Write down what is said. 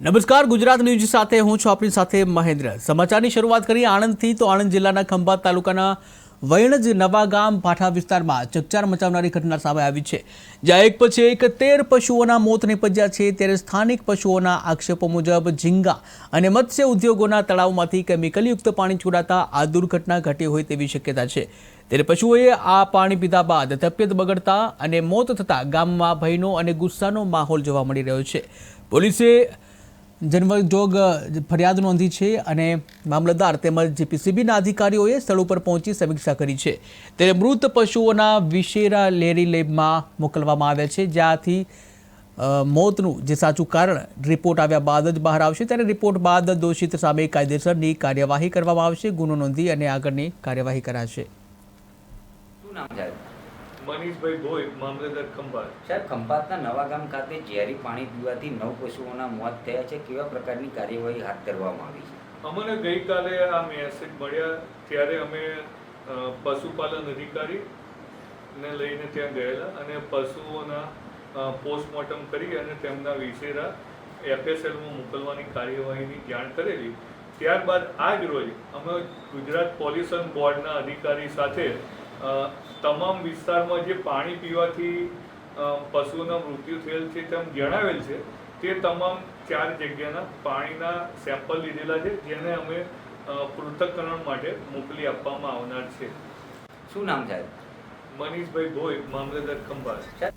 નમસ્કાર, ગુજરાત ન્યૂઝ સાથે હું છું આપણી સાથે મહેન્દ્ર. સમાચારની શરૂઆત કરીએ આણંદથી. તો આણંદ જિલ્લાના ખંભાત તાલુકાના વૈણજ નવાગામ ભાઠા વિસ્તારમાં ચકચાર મચાવનારી ઘટના સામે આવી છે. જ્યાં એક પછી એક તેર પશુઓના મોત નિપજ્યા છે. ત્યારે સ્થાનિક પશુઓના આક્ષેપો મુજબ ઝીંગા અને મત્સ્ય ઉદ્યોગોના તળાવમાંથી કેમિકલયુક્ત પાણી છોડાતા આ દુર્ઘટના ઘટી હોય તેવી શક્યતા છે. ત્યારે પશુઓએ આ પાણી પીધા બાદ તબિયત બગડતા અને મોત થતાં ગામમાં ભયનો અને ગુસ્સાનો માહોલ જોવા મળી રહ્યો છે. પોલીસે જન્મજોગ ફરિયાદ નોંધી છે અને મામલતદાર તેમજ જીપીસીબીના અધિકારીઓએ સ્થળ ઉપર પહોંચી સમીક્ષા કરી છે. ત્યારે મૃત પશુઓના વિશેરા લેરી લેબમાં મોકલવામાં આવ્યા છે, જ્યાંથી મોતનું જે સાચું કારણ રિપોર્ટ આવ્યા બાદ જ બહાર આવશે. ત્યારે રિપોર્ટ બાદ દોષિત સામે કાયદેસરની કાર્યવાહી કરવામાં આવશે. ગુનો નોંધી અને આગળની કાર્યવાહી કરાશે. શું નામ મનીષભાઈ ભોઈ મામલેદાર ખંભાત. સાહેબ ખંભાતના નવાગામ ખાતે ઝેરી પાણી પીવાથી નવ પશુઓના મોત થયા છે. કેવા પ્રકારની કાર્યવાહી હાથ ધરવામાં આવી છે? અમને ગઈકાલે આ મેસેજ મળ્યા. ત્યારે અમે પશુપાલન અધિકારી ને લઈને ત્યાં ગયેલા અને પશુઓના પોસ્ટમોર્ટમ કરી અને તેમના વિશેરા એફએસએલમાં મોકલવાની કાર્યવાહીની જાણ કરેલી. ત્યારબાદ આજ રોજ અમે ગુજરાત પોલ્યુશન બોર્ડના અધિકારી સાથે તમામ વિસ્તારમાં જે પાણી પીવાથી પશુઓના મૃત્યુ થયેલ છે તેમ જણાવેલ છે તે તમામ ચાર જગ્યાના પાણીના સેમ્પલ લીધેલા છે જેને અમે પૃથ્થકરણ માટે મોકલી આપવામાં આવનાર છે. શું નામ સાહેબ? મનીષભાઈ ભોઈ મામલતદાર ખંભાત.